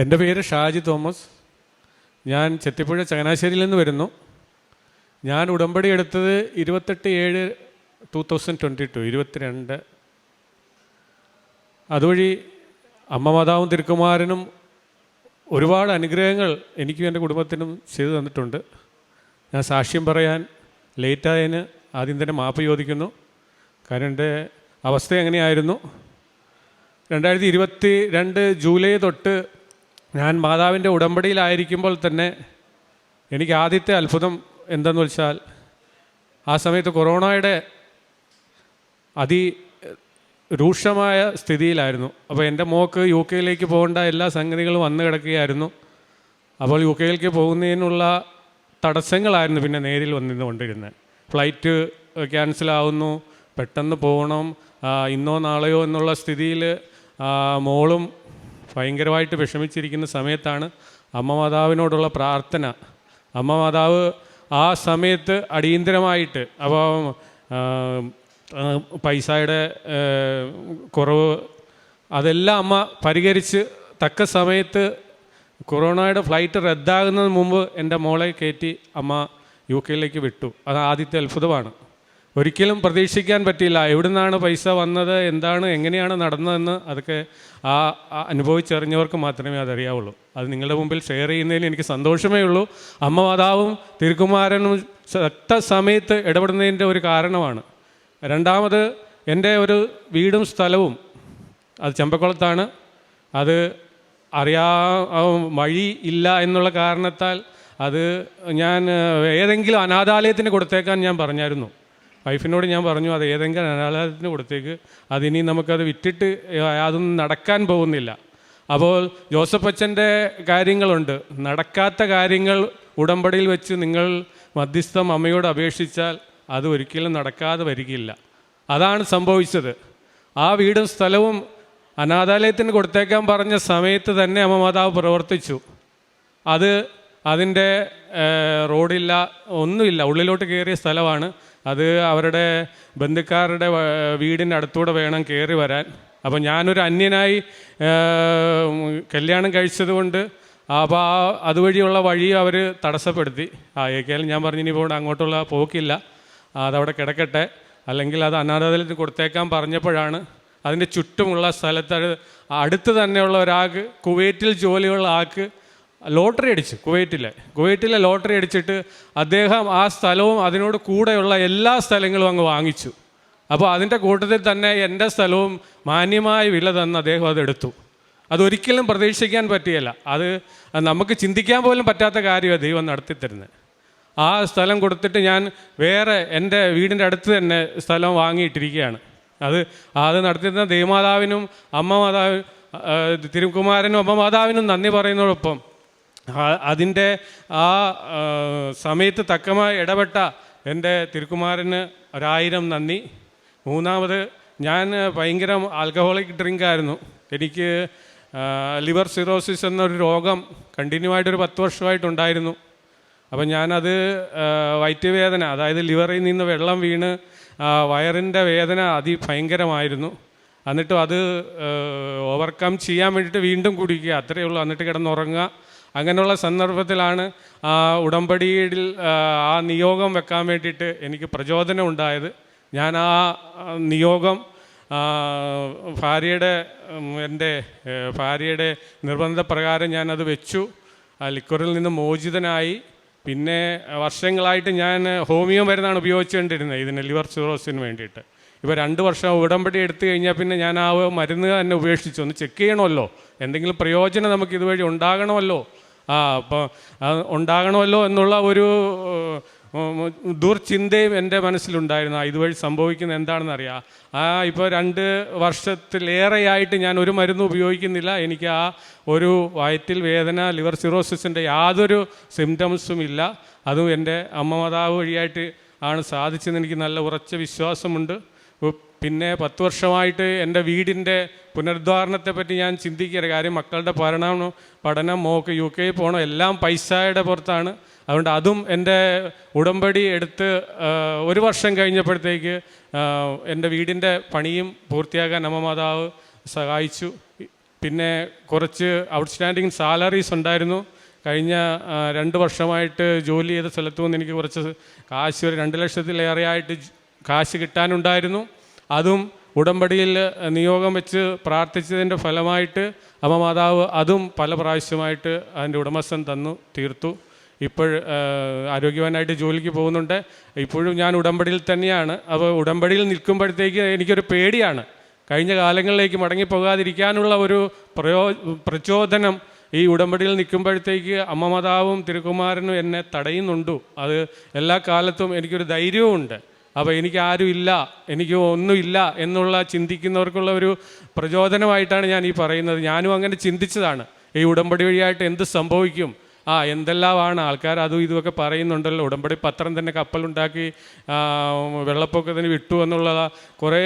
എന്റെ പേര് ഷാജി തോമസ്. ഞാൻ ചെത്തിപ്പുഴ ചങ്ങനാശ്ശേരിയിൽ നിന്ന് വരുന്നു. ഞാൻ ഉടമ്പടി എടുത്തത് ഇരുപത്തെട്ട് ഏഴ് ടു തൗസൻഡ് ട്വന്റി ടു ഇരുപത്തിരണ്ട്. അതുവഴി അമ്മ മാതാവും തിരുക്കുമാരനും ഒരുപാട് അനുഗ്രഹങ്ങൾ എനിക്കും എന്റെ കുടുംബത്തിനും ചെയ്തു തന്നിട്ടുണ്ട്. ഞാൻ സാക്ഷ്യം പറയാൻ ലേറ്റായതിന് ആദ്യം തന്നെ മാപ്പ് ചോദിക്കുന്നു. കാരണം എന്റെ അവസ്ഥ എങ്ങനെയായിരുന്നു? രണ്ടായിരത്തി ഇരുപത്തി രണ്ട് ജൂലൈ തൊട്ട് ഞാൻ മാതാവിന്റെ ഉടമ്പടിയിലായിരിക്കുമ്പോൾ തന്നെ എനിക്ക് ആദ്യത്തെ അത്ഭുതം എന്തെന്ന് വെച്ചാൽ ആ സമയത്ത് കൊറോണയുടെ അതി രൂക്ഷമായ സ്ഥിതിയിലായിരുന്നു. അപ്പോൾ എന്റെ മോക്ക് യു കെയിലേക്ക് പോകേണ്ട എല്ലാ സംഗതികളും വന്നു കിടക്കുകയായിരുന്നു. അപ്പോൾ യു കെയിലേക്ക് പോകുന്നതിനുള്ള തടസ്സങ്ങളായിരുന്നു പിന്നെ നേരിൽ വന്നുകൊണ്ടിരുന്നത്. ഫ്ലൈറ്റ് ക്യാൻസലാവുന്നു പെട്ടെന്ന് പോകണം ഇന്നോ നാളെയോ എന്നുള്ള സ്ഥിതിയിൽ മോളും ഭയങ്കരമായിട്ട് വിഷമിച്ചിരിക്കുന്ന സമയത്താണ് അമ്മ മാതാവിനോടുള്ള പ്രാർത്ഥന. അമ്മ മാതാവ് ആ സമയത്ത് അടിയന്തരമായിട്ട് അപ്പോൾ പൈസയുടെ കുറവ് അതെല്ലാം അമ്മ പരിഹരിച്ച് തക്ക സമയത്ത് കൊറോണയുടെ ഫ്ലൈറ്റ് റദ്ദാകുന്നതിന് മുമ്പ് എന്റെ മോളെ കയറ്റി അമ്മ യു കെയിലേക്ക് വിട്ടു. അത് ആദ്യത്തെ അത്ഭുതമാണ്. ഒരിക്കലും പ്രതീക്ഷിക്കാൻ പറ്റിയില്ല. എവിടുന്നാണ് പൈസ വന്നത് എന്താണ് എങ്ങനെയാണ് നടന്നതെന്ന് അതൊക്കെ ആ അനുഭവിച്ചറിഞ്ഞവർക്ക് മാത്രമേ അതറിയാവുള്ളൂ. അത് നിങ്ങളുടെ മുമ്പിൽ ഷെയർ ചെയ്യുന്നതിൽ എനിക്ക് സന്തോഷമേ ഉള്ളൂ. അമ്മ മാതാവും തിരുക്കുമാരനും ഒറ്റ സമയത്ത് ഇടപെടുന്നതിന്റെ ഒരു കാരണമാണ്. രണ്ടാമത് എന്റെ ഒരു വീടും സ്ഥലവും അത് ചെമ്പക്കുളത്താണ്. അത് അറിയാ വഴി ഇല്ല എന്നുള്ള കാരണത്താൽ അത് ഞാൻ ഏതെങ്കിലും അനാഥാലയത്തിന് കൊടുത്തേക്കാൻ ഞാൻ പറഞ്ഞായിരുന്നു. വൈഫിനോട് ഞാൻ പറഞ്ഞു അത് ഏതെങ്കിലും അനാഥാലയത്തിന് കൊടുത്തേക്ക്. അതിനി നമുക്കത് വിറ്റിട്ട് അതൊന്നും നടക്കാൻ പോകുന്നില്ല. അപ്പോൾ ജോസഫ് അച്ഛന്റെ കാര്യങ്ങളുണ്ട്. നടക്കാത്ത കാര്യങ്ങൾ ഉടമ്പടിയിൽ വെച്ച് നിങ്ങൾ മധ്യസ്ഥം അമ്മയോട് അപേക്ഷിച്ചാൽ അത് ഒരിക്കലും നടക്കാതെ വരികയില്ല. അതാണ് സംഭവിച്ചത്. ആ വീടും സ്ഥലവും അനാഥാലയത്തിന് കൊടുത്തേക്കാൻ പറഞ്ഞ സമയത്ത് തന്നെ അമ്മ മാതാവ് പ്രവർത്തിച്ചു. അത് അതിന്റെ റോഡില്ല ഒന്നുമില്ല. ഉള്ളിലോട്ട് കയറിയ സ്ഥലമാണ്. അത് അവരുടെ ബന്ധുക്കാരുടെ വീടിന്റെ അടുത്തൂടെ വേണം കയറി വരാൻ. അപ്പോൾ ഞാനൊരു അന്യനായി കല്യാണം കഴിച്ചത് കൊണ്ട് അപ്പോൾ ആ അതുവഴിയുള്ള വഴി അവർ തടസ്സപ്പെടുത്തി. ആ ഏക്കാലും ഞാൻ പറഞ്ഞു ഇനി ഇപ്പോൾ അങ്ങോട്ടുള്ള പോക്കില്ല. അതവിടെ കിടക്കട്ടെ. അല്ലെങ്കിൽ അത് അനാഥാലയത്തിൽ കൊടുത്തേക്കാൻ പറഞ്ഞപ്പോഴാണ് അതിന്റെ ചുറ്റുമുള്ള സ്ഥലത്ത് അടുത്ത് തന്നെയുള്ള ഒരാൾക്ക് കുവൈറ്റിൽ ജോലിയുള്ള ആൾക്ക് ലോട്ടറി അടിച്ചു കുവൈറ്റിലെ കുവൈറ്റിലെ ലോട്ടറി അടിച്ചിട്ട് അദ്ദേഹം ആ സ്ഥലവും അതിനോട് കൂടെയുള്ള എല്ലാ സ്ഥലങ്ങളും അങ്ങ് വാങ്ങിച്ചു. അപ്പോൾ അതിന്റെ കൂട്ടത്തിൽ തന്നെ എന്റെ സ്ഥലവും മാന്യമായ വില തന്ന് അദ്ദേഹം അതെടുത്തു അതൊരിക്കലും പ്രതീക്ഷിക്കാൻ പറ്റിയല്ല. അത് നമുക്ക് ചിന്തിക്കാൻ പോലും പറ്റാത്ത കാര്യമാണ് ദൈവം നടത്തിത്തരുന്നത് ആ സ്ഥലം കൊടുത്തിട്ട് ഞാൻ വേറെ എന്റെ വീടിന്റെ അടുത്ത് തന്നെ സ്ഥലം വാങ്ങിയിട്ടിരിക്കുകയാണ്. അത് അത് നടത്തിയിരുന്ന ദൈവമാതാവിനും അമ്മ മാതാവ് തിരുക്കുമാരനും അമ്മ മാതാവിനും നന്ദി പറയുന്നതോടൊപ്പം അതിന്റെ ആ സമയത്ത് തക്കമായി ഇടപെട്ട എന്റെ തിരുക്കുമാരന് ഒരായിരം നന്ദി. മൂന്നാമത് ഞാൻ ഭയങ്കര ആൽക്കഹോളിക് ഡ്രിങ്ക് ആയിരുന്നു. എനിക്ക് ലിവർ സിറോസിസ് എന്നൊരു രോഗം കണ്ടിന്യൂ ആയിട്ട് ആയിട്ടൊരു പത്ത് വർഷമായിട്ടുണ്ടായിരുന്നു അപ്പം ഞാനത് വയറ്റുവേദന അതായത് ലിവറിൽ നിന്ന് വെള്ളം വീണ് വയറിന്റെ വേദന അതിഭയങ്കരമായിരുന്നു. എന്നിട്ടും അത് ഓവർകം ചെയ്യാൻ വേണ്ടിയിട്ട് വീണ്ടും കുടിക്കുക. അത്രയേ ഉള്ളൂ. എന്നിട്ട് കിടന്നുറങ്ങുക. അങ്ങനെയുള്ള സന്ദർഭത്തിലാണ് ആ ഉടമ്പടിയിൽ ആ, നിയോഗം വെക്കാൻ വേണ്ടിയിട്ട് എനിക്ക് പ്രചോദനം ഉണ്ടായത്. ഞാൻ ആ നിയോഗം ഭാര്യയുടെ എന്റെ ഭാര്യയുടെ നിർബന്ധപ്രകാരം ഞാനത് വെച്ചു. ആ ലിക്വറിൽ നിന്ന് മോചിതനായി. പിന്നെ വർഷങ്ങളായിട്ട് ഞാൻ ഹോമിയോ മരുന്നാണ് ഉപയോഗിച്ചുകൊണ്ടിരുന്നത് ഇതിന് ലിവർ സിറോസിന് വേണ്ടിയിട്ട്. ഇപ്പോൾ രണ്ട് വർഷം ഉടമ്പടി എടുത്തു കഴിഞ്ഞാൽ പിന്നെ ഞാൻ ആ മരുന്ന് തന്നെ ഉപേക്ഷിച്ചു. ഒന്ന് ചെക്ക് ചെയ്യണമല്ലോ. എന്തെങ്കിലും പ്രയോജനം നമുക്ക് ഇതുവഴി ഉണ്ടാകണമല്ലോ. ആ അപ്പോൾ ഉണ്ടാകണമല്ലോ എന്നുള്ള ഒരു ദുർചിന്തയും എന്റെ മനസ്സിലുണ്ടായിരുന്നു. ആ ഇതുവഴി സംഭവിക്കുന്നത് എന്താണെന്ന് അറിയാം ആ ഇപ്പോൾ രണ്ട് വർഷത്തിലേറെയായിട്ട് ഞാൻ ഒരു മരുന്നും ഉപയോഗിക്കുന്നില്ല. എനിക്ക് ആ ഒരു വയറ്റിൽ വേദന ലിവർ സിറോസിസിന്റെ യാതൊരു സിംറ്റംസും ഇല്ല അതും എന്റെ അമ്മ മാതാവ് വഴിയായിട്ട് ആണ് സാധിച്ചതെന്ന് എനിക്ക് നല്ല ഉറച്ച വിശ്വാസമുണ്ട്. പിന്നെ പത്ത് വർഷമായിട്ട് എന്റെ വീടിന്റെ പുനരുദ്ധാരണത്തെ പറ്റി ഞാൻ ചിന്തിക്കുക കാര്യം മക്കളുടെ പഠനം പഠനം മോക്ക് യു കെ പോകണം എല്ലാം പൈസയുടെ പുറത്താണ്. അതുകൊണ്ട് അതും എന്റെ ഉടമ്പടി എടുത്ത് ഒരു വർഷം കഴിഞ്ഞപ്പോഴത്തേക്ക് എന്റെ വീടിന്റെ പണിയും പൂർത്തിയാക്കാൻ അമ്മ മാതാവ് സഹായിച്ചു. പിന്നെ കുറച്ച് ഔട്ട്സ്റ്റാൻഡിങ് സാലറീസ് ഉണ്ടായിരുന്നു. കഴിഞ്ഞ രണ്ട് വർഷമായിട്ട് ജോലി ചെയ്ത സ്ഥലത്തു നിന്ന് എനിക്ക് കുറച്ച് കാശ് ഒരു രണ്ട് ലക്ഷത്തിലേറെ ആയിട്ട് കാശ് കിട്ടാനുണ്ടായിരുന്നു. അതും ഉടമ്പടിയിൽ നിയോഗം വെച്ച് പ്രാർത്ഥിച്ചതിന്റെ ഫലമായിട്ട് അമ്മ മാതാവ് അതും പല പ്രാവശ്യമായിട്ട് അതിന്റെ ഉടമസ്ഥൻ തന്നു തീർത്തു. ഇപ്പോൾ ആരോഗ്യവാനായിട്ട് ജോലിക്ക് പോകുന്നുണ്ട്. ഇപ്പോഴും ഞാൻ ഉടമ്പടിയിൽ തന്നെയാണ്. അപ്പോൾ ഉടമ്പടിയിൽ നിൽക്കുമ്പോഴത്തേക്ക് എനിക്കൊരു പേടിയാണ്. കഴിഞ്ഞ കാലങ്ങളിലേക്ക് മടങ്ങിപ്പോകാതിരിക്കാനുള്ള ഒരു പ്രയോ പ്രചോദനം ഈ ഉടമ്പടിയിൽ നിൽക്കുമ്പോഴത്തേക്ക് അമ്മ മാതാവും തിരുക്കുമാരനും എന്നെ തടയുന്നുണ്ടു. അത് എല്ലാ കാലത്തും എനിക്കൊരു ധൈര്യവുമുണ്ട്. അപ്പോൾ എനിക്ക് ആരും ഇല്ല എനിക്ക് ഒന്നുമില്ല എന്നുള്ള ചിന്തിക്കുന്നവർക്കുള്ള ഒരു പ്രചോദനമായിട്ടാണ് ഞാൻ ഈ പറയുന്നത്. ഞാനും അങ്ങനെ ചിന്തിച്ചതാണ്. ഈ ഉടമ്പടി വഴിയായിട്ട് എന്ത് സംഭവിക്കും? ആ എന്തെല്ലാമാണ്? ആൾക്കാർ അതും ഇതുമൊക്കെ പറയുന്നുണ്ടല്ലോ. ഉടമ്പടി പത്രം തന്നെ കപ്പലുണ്ടാക്കി വെള്ളപ്പൊക്കത്തിന് വിട്ടു എന്നുള്ള കുറേ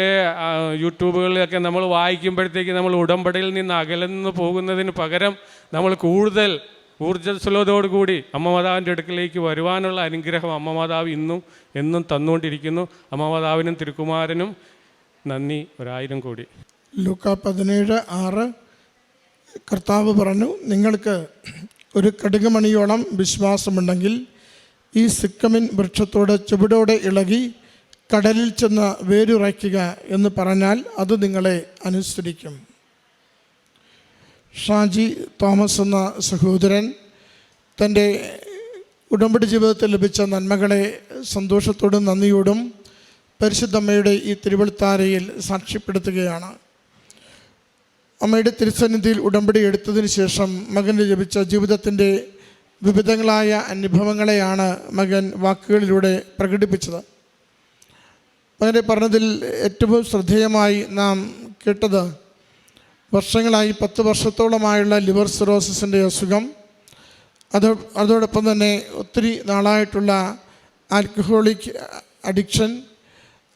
യൂട്യൂബുകളിലൊക്കെ നമ്മൾ വായിക്കുമ്പോഴത്തേക്ക് നമ്മൾ ഉടമ്പടിയിൽ നിന്ന് അകലുന്നു പോകുന്നതിന് പകരം നമ്മൾ കൂടുതൽ ഊർജസ്വലതയോടുകൂടി അമ്മമാതാവിന്റെ അടുക്കിലേക്ക് വരുവാനുള്ള അനുഗ്രഹം അമ്മമാതാവ് ഇന്നും എന്നും തന്നുകൊണ്ടിരിക്കുന്നു. അമ്മമാതാവിനും തിരുക്കുമാരനും നന്ദി. ഒരായിരം കോടി. ലൂക്ക പതിനേഴ് ആറ് കർത്താവ് പറഞ്ഞു നിങ്ങൾക്ക് ഒരു കടുകുമണിയോളം വിശ്വാസമുണ്ടെങ്കിൽ ഈ സിക്കമിൻ വൃക്ഷത്തോട് ചുവടോടെ ഇളകി കടലിൽ ചെന്ന് വേരുറയ്ക്കുക എന്ന് പറഞ്ഞാൽ അത് നിങ്ങളെ അനുസരിക്കും. ഷാജി തോമസ് എന്ന സഹോദരൻ തന്റെ ഉടമ്പടി ജീവിതത്തിൽ ലഭിച്ച നന്മകളെ സന്തോഷത്തോടും നന്ദിയോടും പരിശുദ്ധമ്മയുടെ ഈ തിരുവഴുത്താരയിൽ സാക്ഷ്യപ്പെടുത്തുകയാണ്. അമ്മയുടെ തിരുസന്നിധിയിൽ ഉടമ്പടി എടുത്തതിന് ശേഷം മകന് ലഭിച്ച ജീവിതത്തിന്റെ വിവിധങ്ങളായ അനുഭവങ്ങളെയാണ് മകൻ വാക്കുകളിലൂടെ പ്രകടിപ്പിച്ചത്. മകനെ പറഞ്ഞതിൽ ഏറ്റവും ശ്രദ്ധേയമായി നാം കേട്ടത് വർഷങ്ങളായി പത്ത് വർഷത്തോളമായുള്ള ലിവർ സിറോസിസിന്റെ അസുഖം. അത് അതോടൊപ്പം തന്നെ ഒത്തിരി നാളായിട്ടുള്ള ആൽക്കഹോളിക് അഡിക്ഷൻ.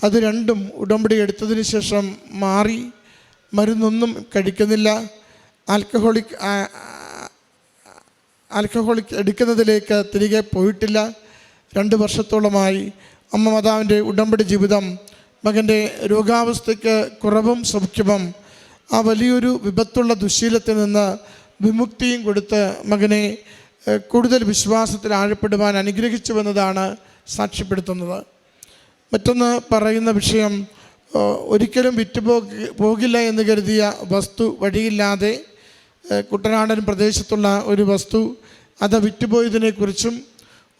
അത് രണ്ടും ഉടമ്പടി എടുത്തതിന് ശേഷം മാറി. മരുന്നൊന്നും കഴിക്കുന്നില്ല. ആൽക്കഹോളിക് ആൽക്കഹോളിക് എടുക്കുന്നതിലേക്ക് തിരികെ പോയിട്ടില്ല. രണ്ട് വർഷത്തോളമായി. അമ്മ മാതാവിന്റെ ഉടമ്പടി ജീവിതം മകന്റെ രോഗാവസ്ഥയ്ക്ക് കുറവും സൗഖ്യവും ആ വലിയൊരു വിപത്തുള്ള ദുശീലത്തിൽ നിന്ന് വിമുക്തിയും കൊടുത്ത് മകനെ കൂടുതൽ വിശ്വാസത്തിൽ ആഴപ്പെടുവാൻ അനുഗ്രഹിച്ചുവെന്നതാണ് സാക്ഷ്യപ്പെടുത്തുന്നത്. മറ്റൊന്ന് പറയുന്ന വിഷയം ഒരിക്കലും വിറ്റുപോകി പോകില്ല എന്ന് കരുതിയ വസ്തു വഴിയില്ലാതെ കുട്ടനാടൻ പ്രദേശത്തുള്ള ഒരു വസ്തു അത് വിറ്റുപോയതിനെക്കുറിച്ചും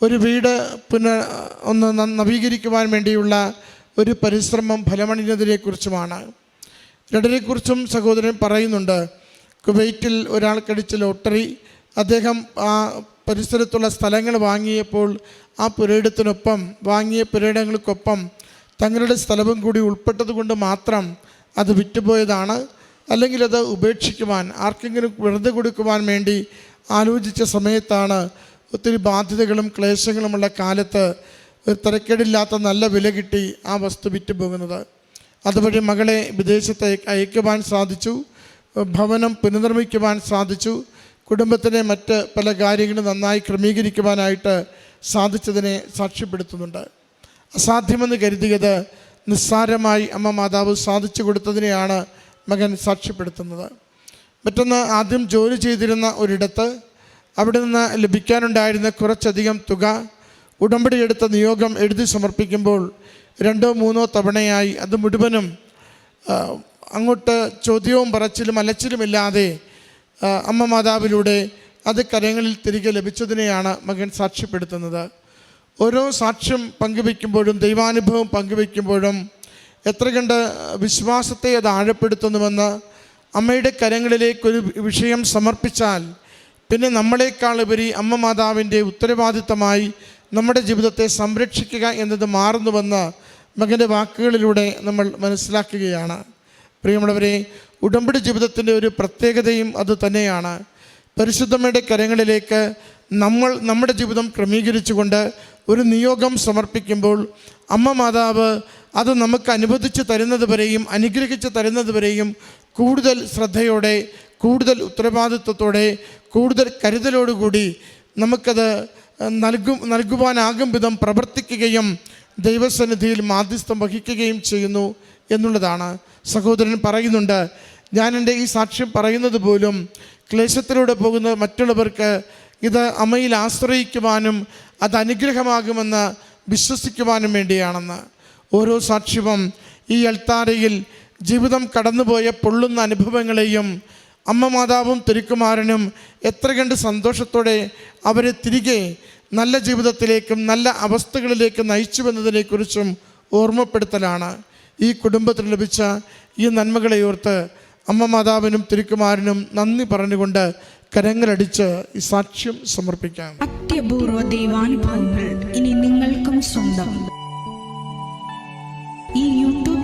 ഒരു വീട് പുന ഒന്ന് നവീകരിക്കുവാൻ വേണ്ടിയുള്ള ഒരു പരിശ്രമം ഫലമണിഞ്ഞതിനെക്കുറിച്ചുമാണ്. രണ്ടിനെക്കുറിച്ചും സഹോദരൻ പറയുന്നുണ്ട്. കുവൈറ്റിൽ ഒരാൾ കടിച്ച ലോട്ടറി അദ്ദേഹം ആ പരിസരത്തുള്ള സ്ഥലങ്ങൾ വാങ്ങിയപ്പോൾ ആ പുരയിടത്തിനൊപ്പം വാങ്ങിയ പുരയിടങ്ങൾക്കൊപ്പം തങ്ങളുടെ സ്ഥലവും കൂടി ഉൾപ്പെട്ടതുകൊണ്ട് മാത്രം അത് വിറ്റുപോയതാണ്. അല്ലെങ്കിൽ അത് ഉപേക്ഷിക്കുവാൻ ആർക്കെങ്കിലും വെറുതെ കൊടുക്കുവാൻ വേണ്ടി ആലോചിച്ച സമയത്താണ് ഒത്തിരി ബാധ്യതകളും ക്ലേശങ്ങളുമുള്ള കാലത്ത് ഒരു തിരക്കേടില്ലാത്ത നല്ല വില കിട്ടി ആ വസ്തു വിറ്റ് പോകുന്നത് അതുവഴി മകളെ വിദേശത്ത് അയ- അയക്കുവാൻ സാധിച്ചു. ഭവനം പുനർനിർമ്മിക്കുവാൻ സാധിച്ചു. കുടുംബത്തിലെ മറ്റ് പല കാര്യങ്ങളും നന്നായി ക്രമീകരിക്കുവാനായിട്ട് സാധിച്ചതിനെ സാക്ഷ്യപ്പെടുത്തുന്നുണ്ട്. അസാധ്യമെന്ന് കരുതിയത് നിസ്സാരമായി അമ്മ മാതാവ് സാധിച്ചു കൊടുത്തതിനെയാണ് മകൻ സാക്ഷ്യപ്പെടുത്തുന്നത്. മറ്റൊന്ന് ആദ്യം ജോലി ചെയ്തിരുന്ന ഒരിടത്ത് അവിടെ നിന്ന് ലഭിക്കാനുണ്ടായിരുന്ന കുറച്ചധികം തുക ഉടമ്പടിയെടുത്ത നിയോഗം എഴുതി സമർപ്പിക്കുമ്പോൾ രണ്ടോ മൂന്നോ തവണയായി അത് മുഴുവനും അങ്ങോട്ട് ചോദ്യവും പറച്ചിലും അലച്ചിലുമില്ലാതെ അമ്മ മാതാവിലൂടെ അത് കരങ്ങളിൽ തിരികെ ലഭിച്ചതിനെയാണ് മകൻ സാക്ഷ്യപ്പെടുത്തുന്നത്. ഓരോ സാക്ഷ്യം പങ്കുവയ്ക്കുമ്പോഴും ദൈവാനുഭവം പങ്കുവയ്ക്കുമ്പോഴും എത്ര കണ്ട് വിശ്വാസത്തെ അത് ആഴപ്പെടുത്തുന്നുവെന്ന് അമ്മയുടെ കരങ്ങളിലേക്കൊരു വിഷയം സമർപ്പിച്ചാൽ പിന്നെ നമ്മളെക്കാൾ ഉപരി അമ്മ മാതാവിന്റെ ഉത്തരവാദിത്തമായി നമ്മുടെ ജീവിതത്തെ സംരക്ഷിക്കുക എന്നത് മാറുന്നുവെന്ന് മകന്റെ വാക്കുകളിലൂടെ നമ്മൾ മനസ്സിലാക്കുകയാണ്. പ്രിയമുള്ളവരെ ഉടമ്പടി ജീവിതത്തിന്റെ ഒരു പ്രത്യേകതയും അത് തന്നെയാണ്. പരിശുദ്ധമ്മയുടെ കരങ്ങളിലേക്ക് നമ്മൾ നമ്മുടെ ജീവിതം ക്രമീകരിച്ചുകൊണ്ട് ഒരു നിയോഗം സമർപ്പിക്കുമ്പോൾ അമ്മ മാതാവ് അത് നമുക്ക് അനുവദിച്ച് തരുന്നത് വരെയും അനുഗ്രഹിച്ച് തരുന്നത് വരെയും കൂടുതൽ ശ്രദ്ധയോടെ കൂടുതൽ ഉത്തരവാദിത്വത്തോടെ കൂടുതൽ കരുതലോടുകൂടി നമുക്കത് നൽകും നൽകുവാനാകും വിധം പ്രവർത്തിക്കുകയും ദൈവസന്നിധിയിൽ മാധ്യസ്ഥം വഹിക്കുകയും ചെയ്യുന്നു എന്നുള്ളതാണ്. സഹോദരൻ പറയുന്നുണ്ട് ഞാൻ എന്റെ ഈ സാക്ഷ്യം പറയുന്നത് പോലും ക്ലേശത്തിലൂടെ പോകുന്ന മറ്റുള്ളവർക്ക് ഇത് അമ്മയിൽ ആശ്രയിക്കുവാനും അത് അനുഗ്രഹമാകുമെന്ന് വിശ്വസിക്കുവാനും വേണ്ടിയാണെന്ന്. ഓരോ സാക്ഷ്യവും ഈ അൽത്താരയിൽ ജീവിതം കടന്നുപോയ പൊള്ളുന്ന അനുഭവങ്ങളെയും അമ്മ മാതാവും തിരുക്കുമാരനും എത്ര കണ്ട് സന്തോഷത്തോടെ അവരെ തിരികെ നല്ല ജീവിതത്തിലേക്കും നല്ല അവസ്ഥകളിലേക്കും നയിച്ചുവെന്നതിനെക്കുറിച്ചും ഓർമ്മപ്പെടുത്തലാണ്. ഈ കുടുംബത്തിന് ലഭിച്ച ഈ നന്മകളെ ഓർത്ത് അമ്മ മാതാവിനും തിരുക്കുമാരനും നന്ദി പറഞ്ഞുകൊണ്ട് കരങ്ങളടിച്ച് ഈ സാക്ഷ്യം സമർപ്പിക്കാം. അത്യപൂർവ ദൈവാനുഭവങ്ങൾ ഇനി നിങ്ങൾക്കും സ്വന്തം.